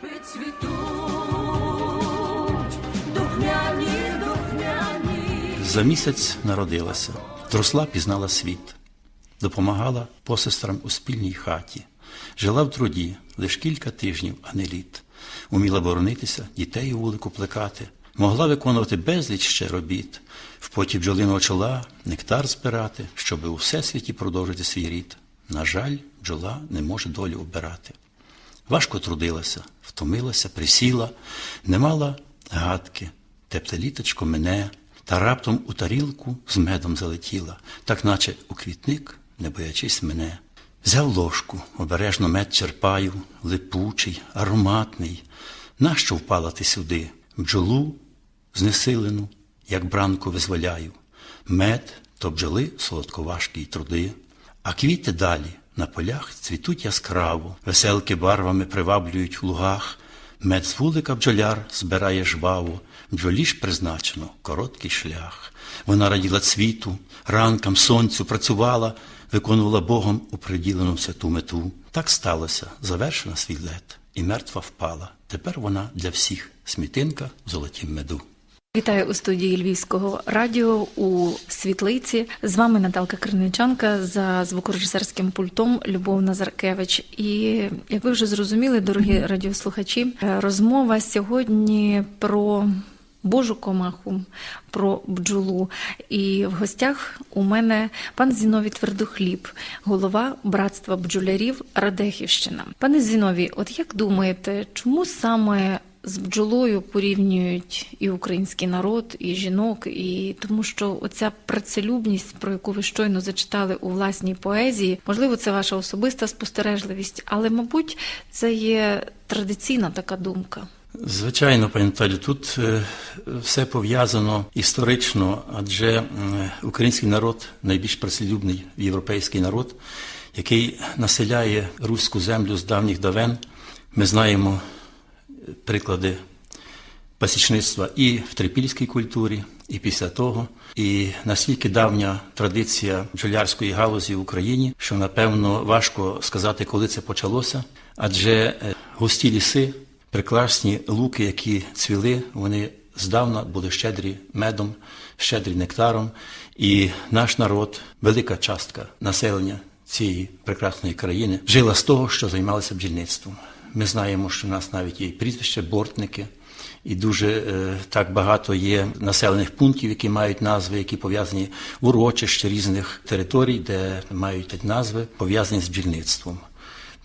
Тропи цвітуть, духмяні. За місяць народилася, зросла, пізнала світ, допомагала посестрам у спільній хаті, жила в труді лиш кілька тижнів, а не літ, уміла боронитися, дітей у вулику плекати, могла виконувати безліч ще робіт, в поті бджолиного чола нектар збирати, щоби у всесвіті продовжити свій рід. На жаль, бджола не може долю обирати. Важко трудилася, втомилася, присіла, не мала гадки, тепле літочко мене, та раптом у тарілку з медом залетіла, так наче у квітник, не боячись мене. Взяв ложку, обережно мед черпаю, липучий, ароматний. Нащо впала ти сюди? Бджолу знесилену, як бранку визволяю. Мед то бджоли солодковажкі труди. А квіти далі на полях цвітуть яскраво, веселки барвами приваблюють в лугах. Мед з вулика бджоляр збирає жваво, бджолі ж призначено короткий шлях. Вона раділа цвіту, ранкам, сонцю працювала, виконувала Богом у приділену святу мету. Так сталося, завершена свій лет, і мертва впала. Тепер вона для всіх смітинка в золотім меду. Вітаю у студії Львівського радіо у світлиці. З вами Наталка Криничанка за звукорежисерським пультом Любов Назаркевич. І як ви вже зрозуміли, дорогі радіослухачі, е, розмова сьогодні про. Божу комаху про бджолу. І в гостях у мене пан Зіновій Твердохліб, голова братства бджолярів Радехівщина. Пане Зіновій, от як думаєте, чому саме з бджолою порівнюють і український народ, і жінок, і тому, що оця працелюбність, про яку ви щойно зачитали у власній поезії, можливо, це ваша особиста спостережливість, але, мабуть, це є традиційна така думка. Звичайно, пані Наталю, тут е, все пов'язано історично, адже український народ найбільш працелюбний європейський народ, який населяє руську землю з давніх давен. Ми знаємо приклади пасічництва і в трипільській культурі, і після того. І настільки давня традиція бджолярської галузі в Україні, що напевно важко сказати, коли це почалося, адже е, густі ліси, прекрасні луки, які цвіли, вони здавна були щедрі медом, щедрі нектаром. І наш народ, велика частка населення цієї прекрасної країни, жила з того, що займалися бджільництвом. Ми знаємо, що в нас навіть є прізвище бортники. І дуже е, так багато є населених пунктів, які мають назви, які пов'язані урочища різних територій, де мають назви пов'язані з бджільництвом.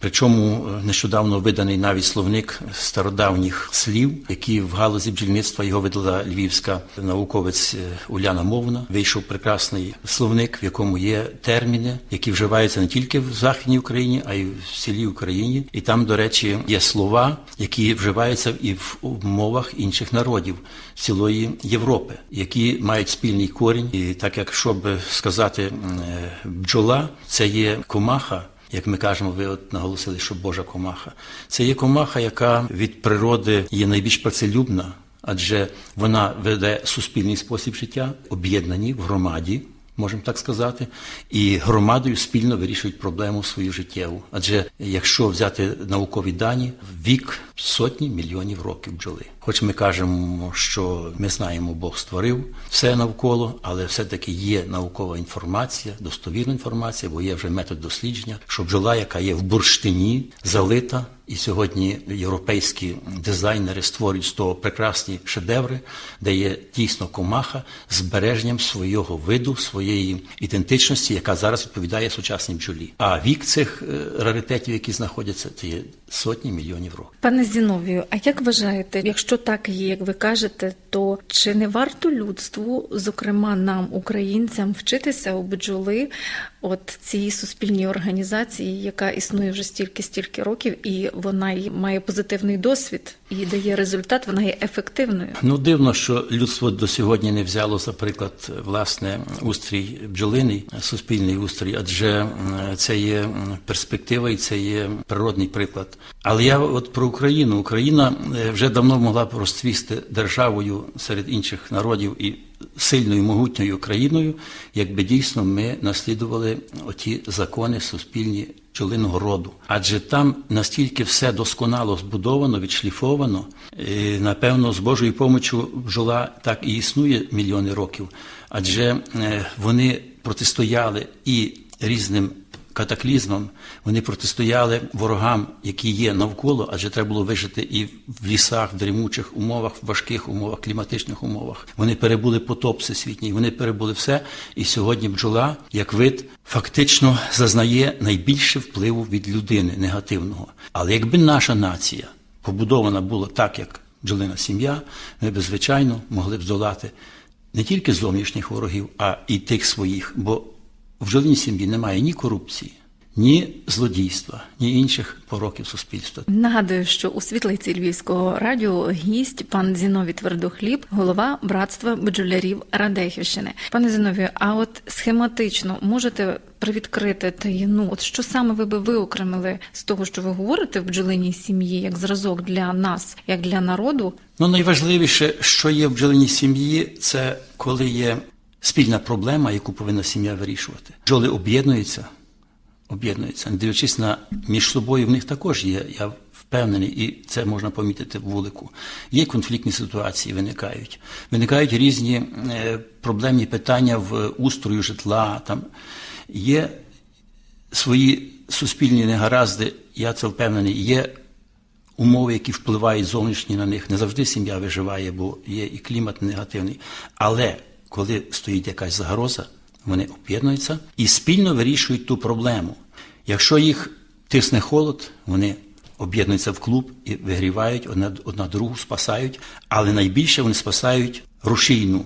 Причому е, нещодавно виданий навіть словник стародавніх слів, які в галузі бджільництва його видала львівська науковець е, Уляна Мовна. Вийшов прекрасний словник, в якому є терміни, які вживаються не тільки в Західній Україні, а й в селі Україні. І там, до речі, є слова, які вживаються і в мовах інших народів цілої Європи, які мають спільний корінь. І так як щоб сказати, е, бджола це є комаха. Як ми кажемо, ви от наголосили, що Божа комаха. Це є комаха, яка від природи є найбільш працелюбна, адже вона веде суспільний спосіб життя, об'єднані в громаді, можемо так сказати, і громадою спільно вирішують проблему свою життєву. Адже якщо взяти наукові дані, вік сотні мільйонів років бджоли. Хоч ми кажемо, що ми знаємо, Бог створив все навколо, але все-таки є наукова інформація, достовірна інформація, бо є вже метод дослідження, що бджола, яка є в бурштині, залита, і сьогодні європейські дизайнери створюють з того прекрасні шедеври, де є дійсно комаха з збереженням свого виду, своєї ідентичності, яка зараз відповідає сучасній бджолі. А вік цих е, раритетів, які знаходяться, це є сотні мільйонів років. Пане Зіновію, а як вважаєте, якщо так є, як ви кажете, то чи не варто людству, зокрема нам, українцям, вчитися у бджоли, от цій суспільній організації, яка існує вже стільки стільки років, і вона має позитивний досвід і дає результат, вона є ефективною. Ну дивно, що людство до сьогодні не взяло за приклад власне устрій бджолиний, суспільний устрій, адже це є перспектива і це є природний приклад. Але я от про Україну. Україна е, вже давно могла б розцвісти державою серед інших народів і сильною могутньою країною, якби дійсно ми наслідували оті закони суспільні пчолиного роду. Адже там настільки все досконало збудовано, відшліфовано, і, напевно, з Божою помочю бджола так і існує мільйони років, адже е, вони протистояли і різним катаклізмам, вони протистояли ворогам, які є навколо, адже треба було вижити і в лісах, в дрімучих умовах, в важких умовах, кліматичних умовах. Вони перебули потоп всесвітній, вони перебули все. І сьогодні бджола, як вид, фактично зазнає найбільше впливу від людини негативного. Але якби наша нація побудована була так, як бджолина сім'я, ми б, звичайно, могли б здолати не тільки зовнішніх ворогів, а і тих своїх. Бо в бджолиній сім'ї немає ні корупції, ні злодійства, ні інших пороків суспільства. Нагадую, що у світлиці Львівського радіо гість пан Зіновій Твердохліб, голова братства бджолярів Радехівщини. Пане Зіновію, а от схематично можете привідкрити таїну, от що саме ви би виокремили з того, що ви говорите в бджолиній сім'ї, як зразок для нас, як для народу? Ну, найважливіше, що є в бджолиній сім'ї, це коли є спільна проблема, яку повинна сім'я вирішувати. Бджоли об'єднуються, об'єднуються, не дивлячись на між собою, в них також є. Я впевнений, і це можна помітити в вулику. Є конфліктні ситуації, виникають. Виникають різні е, проблемні питання в устрою житла. Там є свої суспільні негаразди, я це впевнений, є умови, які впливають зовнішні на них. Не завжди сім'я виживає, бо є і клімат негативний. Але коли стоїть якась загроза, вони об'єднуються і спільно вирішують ту проблему. Якщо їх тисне холод, вони об'єднуються в клуб і вигрівають одна, одна другу, спасають, але найбільше вони спасають рушійну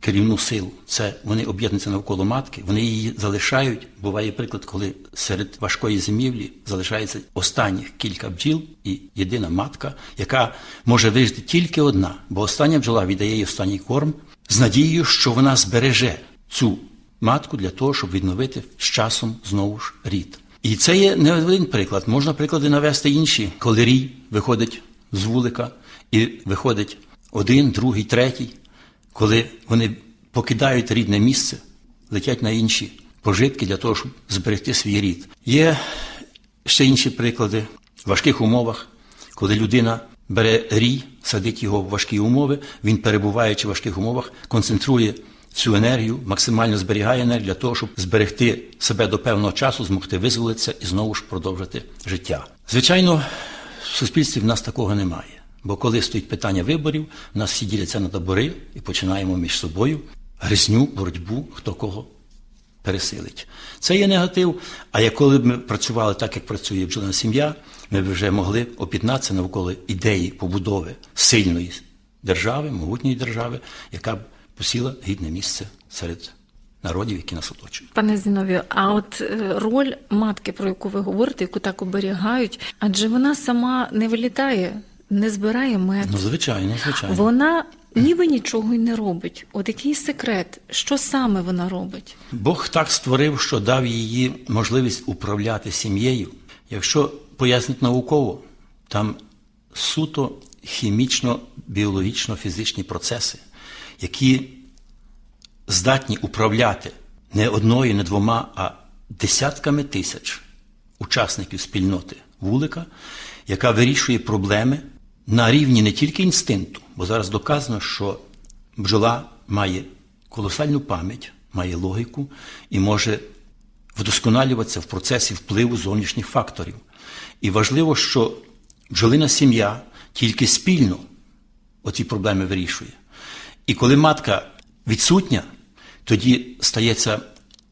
керівну силу. Це вони об'єднуються навколо матки, вони її залишають. Буває приклад, коли серед важкої зимівлі залишається останніх кілька бджіл і єдина матка, яка може вижити тільки одна, бо остання бджола віддає їй останній корм з надією, що вона збереже цю матку для того, щоб відновити з часом знову ж рід. І це є не один приклад. Можна приклади навести інші, коли рій виходить з вулика і виходить один, другий, третій, коли вони покидають рідне місце, летять на інші пожитки для того, щоб зберегти свій рід. Є ще інші приклади в важких умовах, коли людина бере рій, садить його в важкі умови, він, перебуваючи в важких умовах, концентрує цю енергію, максимально зберігає енергію для того, щоб зберегти себе до певного часу, змогти визволитися і знову ж продовжити життя. Звичайно, в суспільстві в нас такого немає. Бо коли стоїть питання виборів, в нас всі діляться на табори і починаємо між собою гризню, боротьбу, хто кого пересилить. Це є негатив. А як коли б ми працювали так, як працює бджолина сім'я, ми б вже могли об'єднатися навколо ідеї побудови сильної держави, могутньої держави, яка б посіла гідне місце серед народів, які нас оточують. Пане Зіновію, а от е, роль матки, про яку ви говорите, яку так оберігають, адже вона сама не вилітає, не збирає мед. Ну, звичайно, звичайно. Вона ніби нічого й не робить. От який секрет, що саме вона робить? Бог так створив, що дав її можливість управляти сім'єю. Якщо пояснити науково, там суто хімічно, біологічно, фізичні процеси, які здатні управляти не одною, не двома, а десятками тисяч учасників спільноти вулика, яка вирішує проблеми на рівні не тільки інстинкту, бо зараз доказано, що бджола має колосальну пам'ять, має логіку і може вдосконалюватися в процесі впливу зовнішніх факторів. І важливо, що бджолина сім'я тільки спільно оці проблеми вирішує. І коли матка відсутня, тоді стається,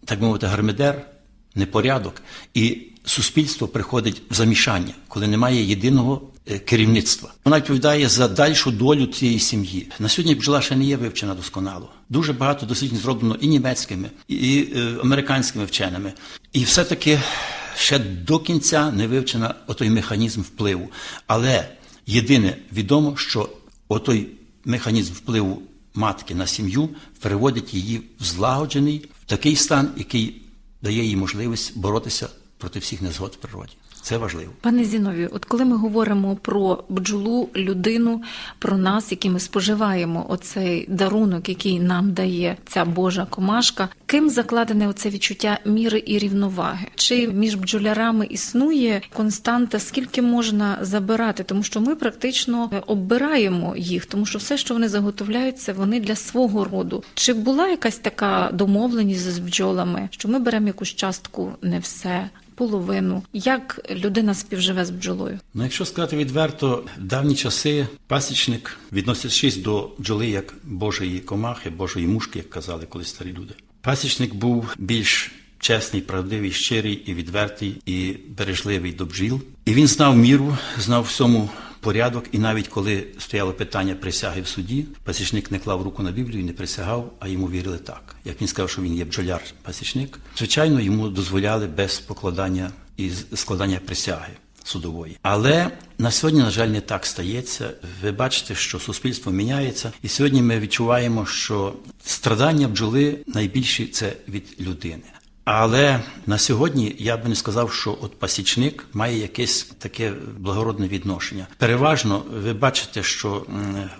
так мовити, гармидер, непорядок, і суспільство приходить в замішання, коли немає єдиного е, керівництва. Вона відповідає за дальшу долю цієї сім'ї. На сьогодні бджола ще не є вивчена досконало. Дуже багато досліджень зроблено і німецькими, і е, американськими вченими. І все-таки ще до кінця не вивчена отой механізм впливу. Але єдине відомо, що отой механізм впливу матки на сім'ю переводить її в злагоджений в такий стан, який дає їй можливість боротися проти всіх незгод в природі. Це важливо. Пане Зіновію, от коли ми говоримо про бджолу, людину, про нас, які ми споживаємо оцей дарунок, який нам дає ця Божа комашка, ким закладене оце відчуття міри і рівноваги? Чи між бджолярами існує константа, скільки можна забирати? Тому що ми практично оббираємо їх, тому що все, що вони заготовляють, це вони для свого роду. Чи була якась така домовленість з бджолами, що ми беремо якусь частку, не все? Половину, як людина співживе з бджолою? Ну, якщо сказати відверто, в давні часи пасічник, відносячись до бджоли як Божої комахи, Божої мушки, як казали колись старі люди. Пасічник був більш чесний, правдивий, щирий і відвертий, і бережливий до бджіл. І він знав міру, знав всьому порядок, і навіть коли стояло питання присяги в суді, пасічник не клав руку на Біблію і не присягав, а йому вірили так. Як він сказав, що він є бджоляр-пасічник, звичайно, йому дозволяли без покладання і складання присяги судової. Але на сьогодні, на жаль, не так стається. Ви бачите, що суспільство міняється, і сьогодні ми відчуваємо, що страдання бджоли найбільші це від людини. Але на сьогодні я би не сказав, що от пасічник має якесь таке благородне відношення. Переважно ви бачите, що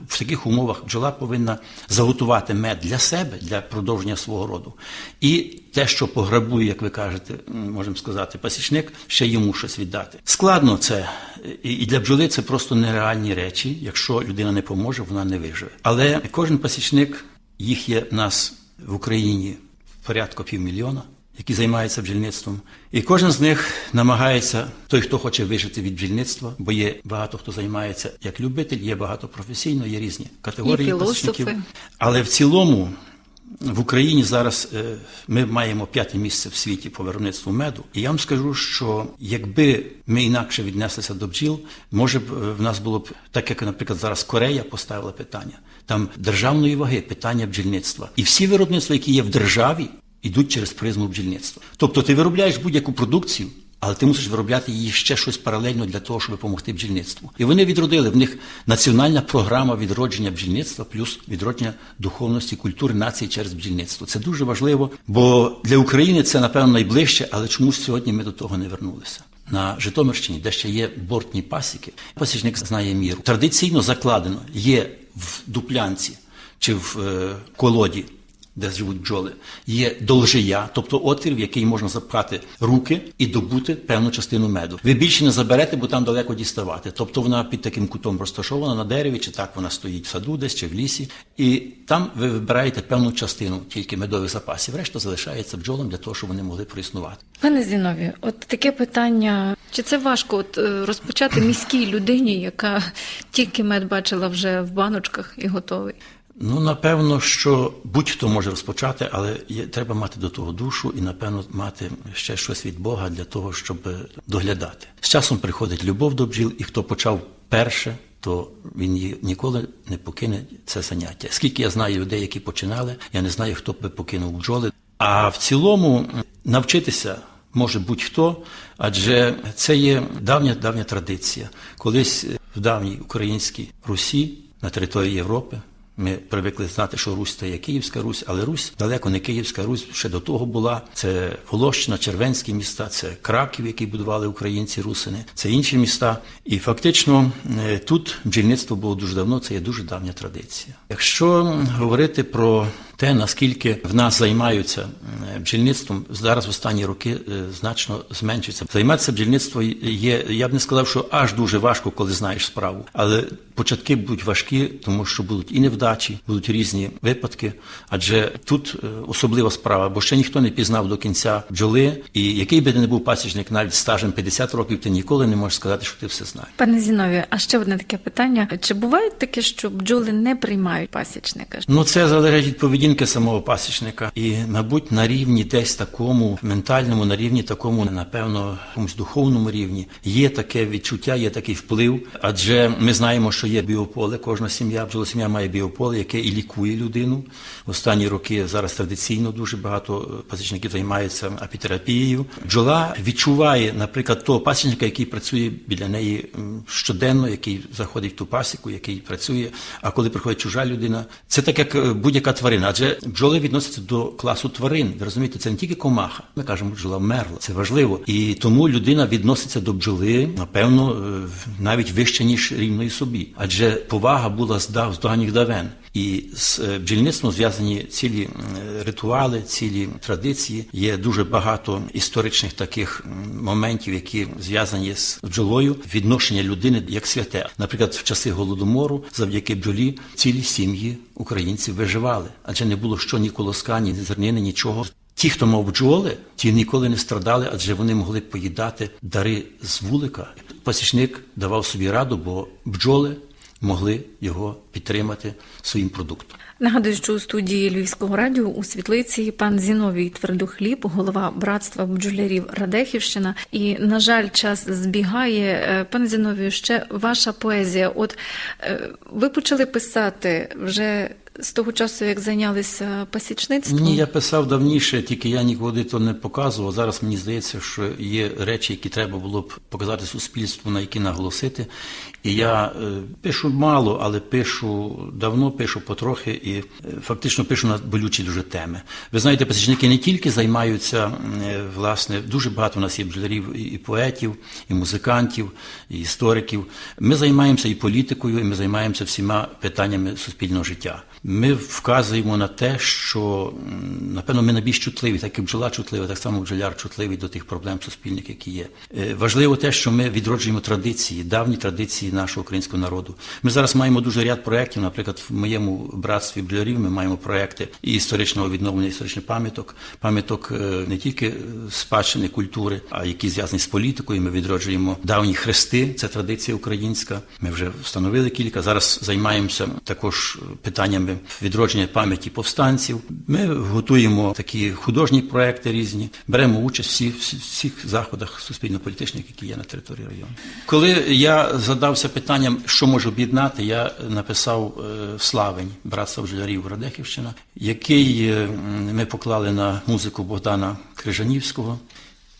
в таких умовах бджола повинна заготувати мед для себе, для продовження свого роду. І те, що пограбує, як ви кажете, можемо сказати, пасічник, ще йому щось віддати. Складно це і для бджоли це просто нереальні речі. Якщо людина не поможе, вона не виживе. Але кожен пасічник, їх є в нас в Україні порядку півмільйона які займаються бджільництвом. І кожен з них намагається, той, хто хоче вижити від бджільництва, бо є багато хто займається як любитель, є багато професійно, є різні категорії І філософи. пасічників. Але в цілому в Україні зараз е, ми маємо п'яте місце в світі по виробництву меду. І я вам скажу, що якби ми інакше віднеслися до бджіл, може б е, в нас було б так, як, наприклад, зараз Корея поставила питання. Там державної ваги питання бджільництва. І всі виробництва, які є в державі, йдуть через призму бджільництва. Тобто ти виробляєш будь-яку продукцію, але ти мусиш виробляти її ще щось паралельно для того, щоб допомогти бджільництву. І вони відродили в них національна програма відродження бджільництва плюс відродження духовності, культури нації через бджільництво. Це дуже важливо, бо для України це напевно найближче, але чомусь сьогодні ми до того не вернулися. На Житомирщині, де ще є бортні пасіки, пасічник знає міру. Традиційно закладено є в дуплянці чи в е, колоді де живуть бджоли, є должия, тобто отвір, в який можна запхати руки і добути певну частину меду. Ви більше не заберете, бо там далеко діставати. Тобто вона під таким кутом розташована на дереві, чи так вона стоїть в саду, десь чи в лісі, і там ви вибираєте певну частину тільки медових запасів. Решта залишається бджолам для того, щоб вони могли проіснувати. Пане Зінові, от таке питання: чи це важко от, е, розпочати міській людині, яка тільки мед бачила вже в баночках і готовий? Ну, напевно, що будь-хто може розпочати, але є, треба мати до того душу і, напевно, мати ще щось від Бога для того, щоб доглядати. З часом приходить любов до бджіл, і хто почав перше, то він її ніколи не покине це заняття. Скільки я знаю людей, які починали, я не знаю, хто би покинув бджоли. А в цілому навчитися може будь-хто, адже це є давня давня традиція. Колись в давній українській Русі на території Європи. Ми привикли знати, що Русь це є Київська Русь, але Русь далеко не Київська Русь ще до того була. Це Волощина, Червенські міста, це Краків, який будували українці, русини, це інші міста. І фактично е, тут бджільництво було дуже давно. Це є дуже давня традиція. Якщо говорити про те, наскільки в нас займаються е, бджільництвом, зараз в останні роки е, значно зменшується. Займатися бджільництвом є, я б не сказав, що аж дуже важко, коли знаєш справу, але початки будуть важкі, тому що будуть і невдачі, будуть різні випадки. Адже тут е, особлива справа, бо ще ніхто не пізнав до кінця бджоли, і який би не був пасічник, навіть стажем 50 років, ти ніколи не можеш сказати, що ти все знаєш. Пане Зінові, а ще одне таке питання: чи буває таке, що бджоли не приймають пасічника? Ну це залежить від поведінки самого пасічника, і, мабуть, на рівні десь такому ментальному, на рівні такому, напевно, якомусь духовному рівні є таке відчуття, є такий вплив. Адже ми знаємо, що є біополе. Кожна сім'я, бджолосім'я має біополе, яке і лікує людину. В останні роки зараз традиційно дуже багато пасічників займаються апітерапією. Бджола відчуває, наприклад, того пасічника, який працює біля неї щоденно, який заходить в ту пасіку, який працює. А коли приходить чужа людина, це так як е, будь-яка тварина. Адже бджоли відносяться до класу тварин. Ви розумієте, це не тільки комаха. Ми кажемо, бджола вмерла. Це важливо. І тому людина відноситься до бджоли, напевно, е, навіть вище, ніж рівної собі. Адже повага була з дав з давніх давен. І з е, бджільництвом зв'язані цілі ритуали, цілі традиції. Є дуже багато історичних таких моментів, які зв'язані з бджолою, відношення людини як святе. Наприклад, в часи голодомору, завдяки бджолі, цілі сім'ї українців виживали, адже не було що ні колоска, ні зернини, нічого. Ті, хто мав бджоли, ті ніколи не страдали, адже вони могли поїдати дари з вулика. Пасічник давав собі раду, бо бджоли могли його підтримати своїм продуктом. Нагадую, що у студії Львівського радіо у світлиці пан Зіновій Твердохліб, голова братства бджолярів Радехівщина. І на жаль, час збігає. Е, Пане Зіновію, ще ваша поезія. От е, ви почали писати вже з того часу, як зайнялися пасічництвом? Ні, я писав давніше, тільки я ніколи то не показував. Зараз мені здається, що є речі, які треба було б показати суспільству, на які наголосити. І я е, пишу мало, але пишу давно, пишу потрохи і е, фактично пишу на болючі дуже теми. Ви знаєте, пасічники не тільки займаються е, власне, дуже багато у нас є бджолярів і поетів, і музикантів, і істориків. Ми займаємося і політикою, і ми займаємося всіма питаннями суспільного життя. Ми вказуємо на те, що напевно ми найбільш чутливі, так як бджола чутлива, так само бджоляр чутливий до тих проблем суспільних, які є. Е, Важливо те, що ми відроджуємо традиції, давні традиції нашого українського народу. Ми зараз маємо дуже ряд проєктів. Наприклад, в моєму братстві бджолярів ми маємо проєкти і історичного відновлення історичних пам'яток, пам'яток е, не тільки спадщини культури, а які зв'язані з політикою. Ми відроджуємо давні хрести, це традиція українська. Ми вже встановили кілька. Зараз займаємося також питаннями відродження пам'яті повстанців. Ми готуємо такі художні проекти різні, беремо участь всі, всі всіх заходах суспільно-політичних, які є на території району. Коли я задався питанням, що може об'єднати, я написав е, Славень братства бджолярів Радехівщина, який е, ми поклали на музику Богдана Крижанівського.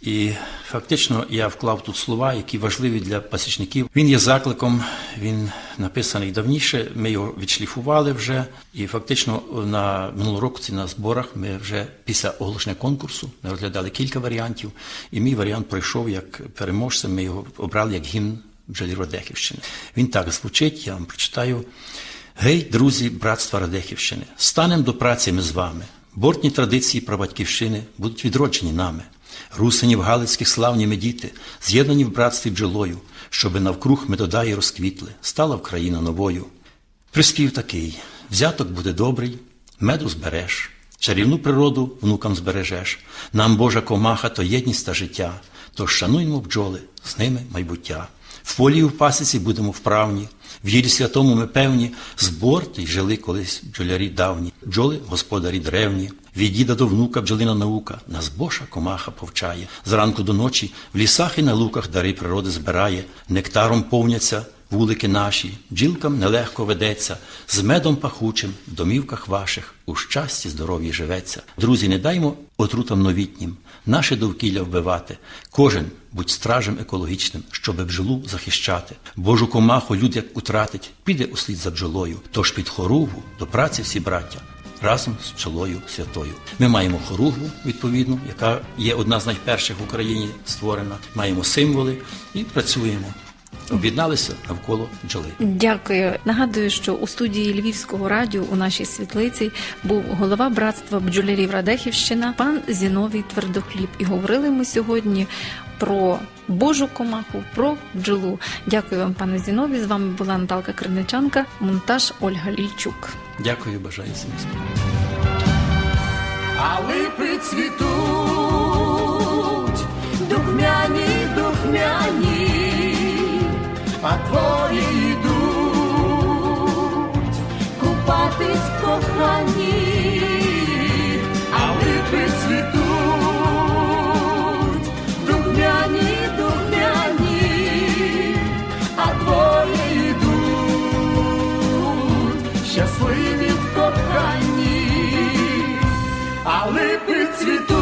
І фактично я вклав тут слова, які важливі для пасічників. Він є закликом, він написаний давніше. Ми його відшліфували вже. І фактично на минулого року на зборах ми вже після оголошення конкурсу розглядали кілька варіантів. І мій варіант пройшов як переможцем. Ми його обрали як гімн бджолі Радехівщини. Він так звучить, я вам прочитаю. Гей, друзі, братства Радехівщини, станем до праці ми з вами. Бортні традиції прабатьківщини будуть відроджені нами. Русинів Галицьких славні ми діти, з'єднані в братстві бджолою, щоби навкруг медодаї розквітли, стала Вкраїна новою. Приспів такий: взяток буде добрий, меду збереш, чарівну природу внукам збережеш. Нам Божа комаха то єдність та життя, тож шануймо бджоли, з ними майбуття. В полі і в пасіці будемо вправні, в їрі святому ми певні, збор й жили колись бджолярі давні, бджоли господарі древні. Від діда до внука бджолина наука, нас боша комаха повчає. Зранку до ночі в лісах і на луках дари природи збирає, нектаром повняться вулики наші, бджілкам нелегко ведеться, з медом пахучим в домівках ваших у щасті здоров'ї живеться. Друзі, не даймо отрутам новітнім, наше довкілля вбивати. Кожен будь стражем екологічним, щоби бджолу захищати. Божу комаху люд як утратить, піде услід за бджолою. Тож під хоругву до праці всі браття. Разом з пчелою святою. Ми маємо хоругву, відповідно, яка є одна з найперших в Україні створена. Маємо символи і працюємо. Об'єдналися навколо бджоли. Дякую. Нагадую, що у студії Львівського радіо у нашій світлиці був голова братства бджолярів Радехівщина, пан Зіновій Твердохліб. І говорили ми сьогодні про Божу комаху, про бджолу. Дякую вам, пане Зіновій. З вами була Наталка Криничанка, монтаж Ольга Лільчук. Дякую, бажаю всім успіху. а липи цвітуть, духмяні, духмяні, а твої йдуть купатись кохані, а липи цвітуть, духмяні, духмяні, а твої йдуть, щасливі в коханні, а липи цвітуть.